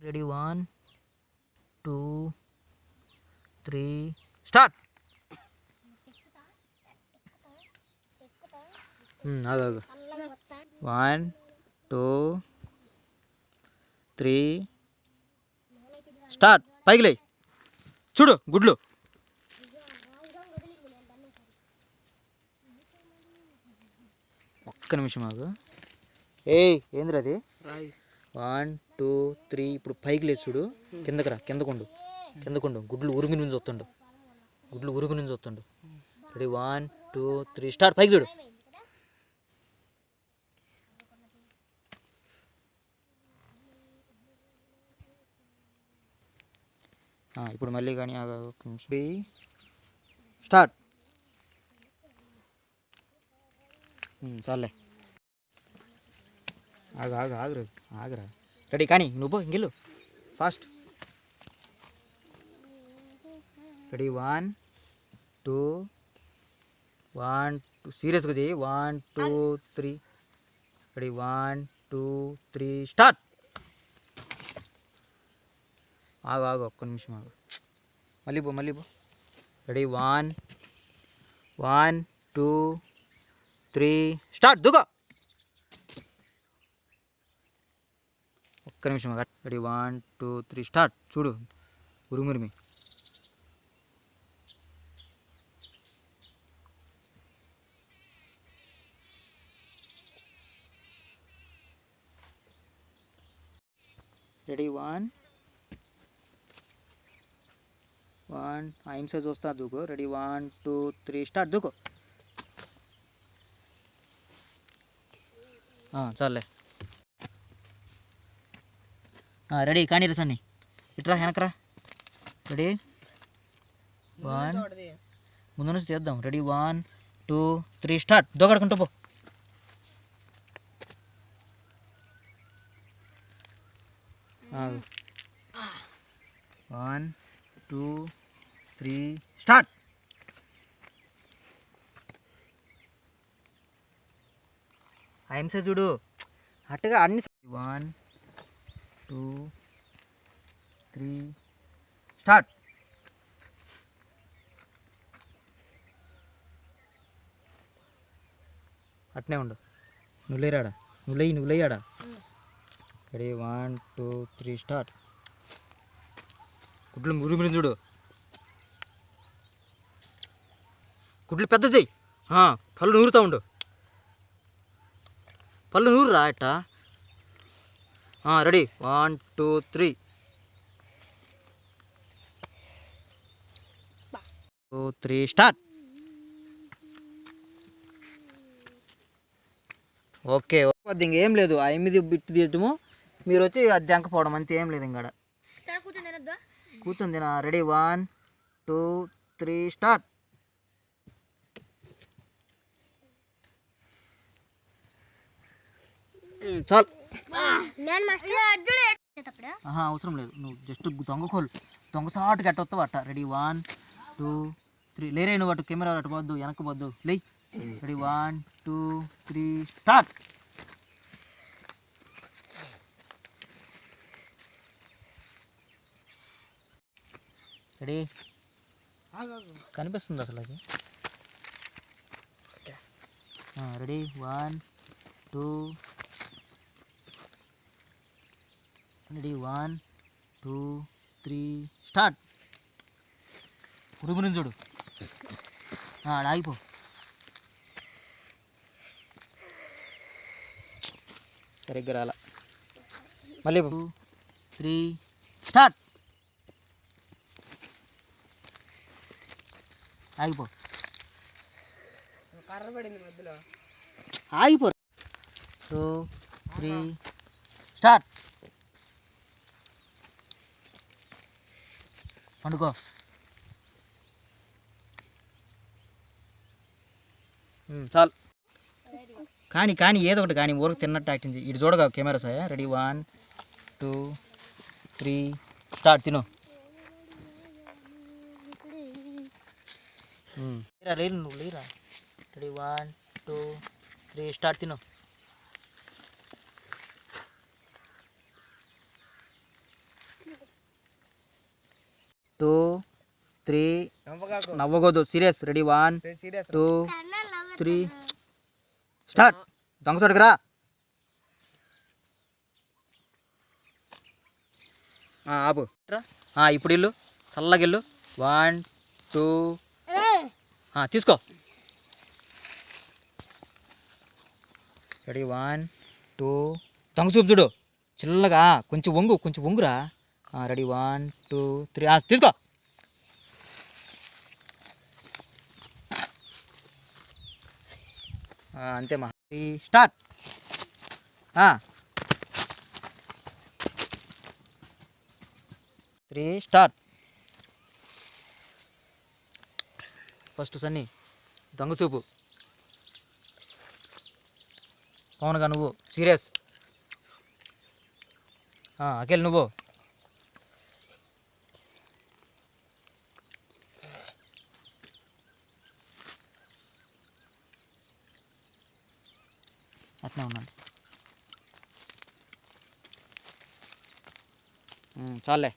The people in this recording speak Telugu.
Ready? One two three start! ఆగు ఆగు. One two three start! పైకి లే చూడు గుడ్లు. ఒక్క నిమిషం ఆగు. ఏయ్ ఏంద్ర అది? వన్ టూ త్రీ ఇప్పుడు పైకి లేచి చూడు. కిందకి రా కిందకుండు కిందకుండు గుడ్లు ఉరుగు నుంచి వస్తుండు గుడ్లు ఉరుగు నుంచి వస్తుండు ready? One two three. Start. పైకి చూడు. ఆ, ఇప్పుడు మళ్ళీ కానీ త్రీ స్టార్ట్. చాలే ఆగు ఆగు ఆగురు ఆగురా రెడీ కానీ నువ్వు పో, ఇంకెళ్ళు fast ready one two one two సీరియస్గా చేయి one two three ready one two three start ఆగు ఆగు ఒక్క నిమిషం ఆగు. మళ్ళీ పో మళ్ళీ పో. Ready one one two three start దుగో. ఒక్క నిమిషం ఆగు. Ready one two three start చూడు ఉరుమురిమి రెడీ వన్ వన్ అహింస చూస్తా దూకో ready one two three start దూకో చాలే రెడీ కానీ రసన్ని ఇట్రా వెనకరా. రెడీ? వన్. ముందు నుంచి చేద్దాం. Ready one two three start. దూకడుకుంటూ పో. One two three start. అహింస చూడు. అట్టుగా అన్ని వన్ టూ త్రీ స్టార్ట్. అట్నే ఉండు. నువ్వు లేరాడా నువ్వు లేయి నువ్వు లేయాడా ready one two three start. గుడ్లు మురి మురి చూడు. గుడ్లు పెద్ద చెయ్యి. పళ్ళు నూరుతా ఉండు. పళ్ళు నూరు రా ఎట్టా ready. One two three. Two three start. Okay okay. ఇంకేం లేదు. ఆ ఎనిమిది బిట్టు తీయటము. మీరు వచ్చి అది దెంకపోవడం అంతే ఏం లేదు ఇంకా కూర్చొని తిన. Ready. One two three start. చాలు. అవసరం లేదు. నువ్వు జస్ట్ దొంగకోలు దొంగ సాటు కట్టొస్తావు అట్ట? రెడీ వన్ టూ త్రీ లేరే నువ్వు అటు కెమెరా అటు పోద్దు వెనక్కి పోద్దు. లే. Ready one two three start ready కనిపిస్తుంది అసలు అది. Ready one two ready one two three start ఉరుముని చూడు. ఆగిపో. సరిగ్గా రాల. మళ్ళీ టూ త్రీ స్టార్ట్ ఆగిపో. కర్ర పడింది మధ్యలో ఆగిపో. టూ త్రీ స్టార్ట్ పండుకో. చాలు. కానీ కానీ ఏదో ఒకటి కానీ ఊరికి తిన్నట్టు యాక్టింగ్ ఇటు చూడగా కెమెరా సాయ? Ready one two three start తిను. లేరు నువ్వు లేరా? Ready one two three start తిను. Two three నవ్వకూడదు serious. Ready. One two three start. దొంగసోడికి రా. ఆ, ఆపు. ఇప్పుడు ఇల్లు. చల్లగా ఇల్లు. One two. ఆ, తీసుకో. రెడీ. One two. దొంగ చూపు చూడు. చిల్లగా. కొంచెం వంగు కొంచెం వంగురా. రెడీ వన్ టూ త్రీ తీసుకో అంతే మా start three start first Sunny దొంగ చూపు పవన్గా నువ్వు సీరియస్ అఖిల్ నువ్వు అట్నే ఉన్నాను చాలే